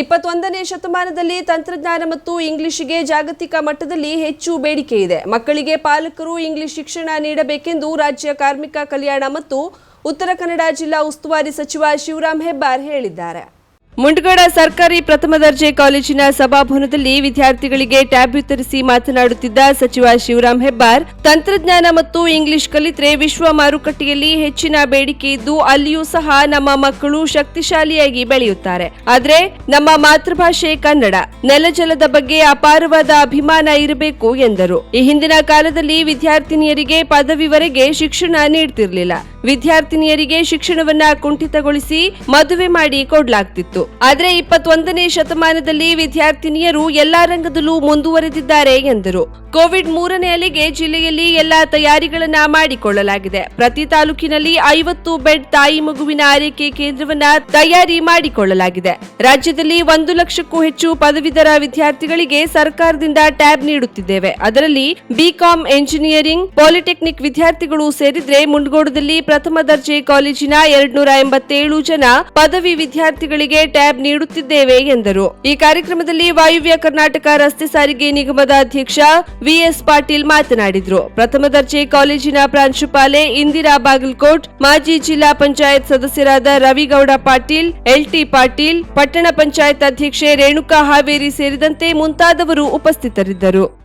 ಇಪ್ಪತ್ತೊಂದನೇ ಶತಮಾನದಲ್ಲಿ ತಂತ್ರಜ್ಞಾನ ಮತ್ತು ಇಂಗ್ಲಿಷಿಗೆ ಜಾಗತಿಕ ಮಟ್ಟದಲ್ಲಿ ಹೆಚ್ಚು ಬೇಡಿಕೆ ಇದೆ. ಮಕ್ಕಳಿಗೆ ಪಾಲಕರು ಇಂಗ್ಲಿಷ್ ಶಿಕ್ಷಣ ನೀಡಬೇಕೆಂದು ರಾಜ್ಯ ಕಾರ್ಮಿಕ ಕಲ್ಯಾಣ ಮತ್ತು ಉತ್ತರ ಕನ್ನಡ ಜಿಲ್ಲಾ ಉಸ್ತುವಾರಿ ಸಚಿವ ಶಿವರಾಮ್ ಹೆಬ್ಬಾರ್ ಹೇಳಿದ್ದಾರೆ. ಮುಂಡಗಡ ಸರ್ಕಾರಿ ಪ್ರಥಮ ದರ್ಜೆ ಕಾಲೇಜಿನ ಸಭಾಭವನದಲ್ಲಿ ವಿದ್ಯಾರ್ಥಿಗಳಿಗೆ ಟ್ಯಾಬ್ ವಿತರಿಸಿ ಮಾತನಾಡುತ್ತಿದ್ದ ಸಚಿವ ಶಿವರಾಂ ಹೆಬ್ಬಾರ್, ತಂತ್ರಜ್ಞಾನ ಮತ್ತು ಇಂಗ್ಲಿಷ್ ಕಲಿತ್ರೆ ವಿಶ್ವ ಮಾರುಕಟ್ಟೆಯಲ್ಲಿ ಹೆಚ್ಚಿನ ಬೇಡಿಕೆ ಇದ್ದು ಅಲ್ಲಿಯೂ ಸಹ ನಮ್ಮ ಮಕ್ಕಳು ಶಕ್ತಿಶಾಲಿಯಾಗಿ ಬೆಳೆಯುತ್ತಾರೆ. ಆದರೆ ನಮ್ಮ ಮಾತೃಭಾಷೆ ಕನ್ನಡ. ನೆಲಜಲದ ಬಗ್ಗೆ ಅಪಾರವಾದ ಅಭಿಮಾನ ಇರಬೇಕು ಎಂದರು. ಈ ಹಿಂದಿನ ಕಾಲದಲ್ಲಿ ವಿದ್ಯಾರ್ಥಿನಿಯರಿಗೆ ಪದವಿವರೆಗೆ ಶಿಕ್ಷಣ ನೀಡ್ತಿರ್ಲಿಲ್ಲ. ವಿದ್ಯಾರ್ಥಿನಿಯರಿಗೆ ಶಿಕ್ಷಣವನ್ನ ಕುಂಠಿತಗೊಳಿಸಿ ಮದುವೆ ಮಾಡಿ ಕೊಡಲಾಗ್ತಿತ್ತು. ಆದ್ರೆ ಇಪ್ಪತ್ತೊಂದನೇ ಶತಮಾನದಲ್ಲಿ ವಿದ್ಯಾರ್ಥಿನಿಯರು ಎಲ್ಲಾ ರಂಗದಲ್ಲೂ ಮುಂದುವರೆದಿದ್ದಾರೆ ಎಂದರು. ಕೋವಿಡ್ ಮೂರನೇ ಅಲೆಗೆ ಜಿಲ್ಲೆಯಲ್ಲಿ ಎಲ್ಲಾ ತಯಾರಿಗಳನ್ನ ಮಾಡಿಕೊಳ್ಳಲಾಗಿದೆ. ಪ್ರತಿ ತಾಲೂಕಿನಲ್ಲಿ ಐವತ್ತು ಬೆಡ್ ತಾಯಿ ಮಗುವಿನ ಆರೈಕೆ ಕೇಂದ್ರವನ್ನ ತಯಾರಿ ಮಾಡಿಕೊಳ್ಳಲಾಗಿದೆ. ರಾಜ್ಯದಲ್ಲಿ ಒಂದು ಲಕ್ಷಕ್ಕೂ ಹೆಚ್ಚು ಪದವೀಧರ ವಿದ್ಯಾರ್ಥಿಗಳಿಗೆ ಸರ್ಕಾರದಿಂದ ಟ್ಯಾಬ್ ನೀಡುತ್ತಿದ್ದೇವೆ. ಅದರಲ್ಲಿ ಬಿಕಾಂ ಎಂಜಿನಿಯರಿಂಗ್, ಪಾಲಿಟೆಕ್ನಿಕ್ ವಿದ್ಯಾರ್ಥಿಗಳು ಸೇರಿದ್ರೆ ಮುಂಡಗೋಡದಲ್ಲಿ ಪ್ರಥಮ ದರ್ಜೆ ಕಾಲೇಜಿನ ಎರಡ್ನೂರ ಎಂಬತ್ತೇಳು ಜನ ಪದವಿ ವಿದ್ಯಾರ್ಥಿಗಳಿಗೆ ಟ್ಯಾಬ್ ನೀಡುತ್ತಿದ್ದೇವೆ ಎಂದರು. ಈ ಕಾರ್ಯಕ್ರಮದಲ್ಲಿ ವಾಯುವ್ಯ ಕರ್ನಾಟಕ ರಸ್ತೆ ಸಾರಿಗೆ ನಿಗಮದ ಅಧ್ಯಕ್ಷ ವಿಎಸ್ ಪಾಟೀಲ್ ಮಾತನಾಡಿದರು. ಪ್ರಥಮ ದರ್ಜೆ ಕಾಲೇಜಿನ ಪ್ರಾಂಶುಪಾಲೆ ಇಂದಿರಾ ಬಾಗಲಕೋಟ್, ಮಾಜಿ ಜಿಲ್ಲಾ ಪಂಚಾಯತ್ ಸದಸ್ಯರಾದ ರವಿಗೌಡ ಪಾಟೀಲ್ ಎಲ್ಟಿ ಪಾಟೀಲ್, ಪಟ್ಟಣ ಪಂಚಾಯತ್ ಅಧ್ಯಕ್ಷೆ ರೇಣುಕಾ ಹಾವೇರಿ ಸೇರಿದಂತೆ ಮುಂತಾದವರು ಉಪಸ್ಥಿತರಿದ್ದರು.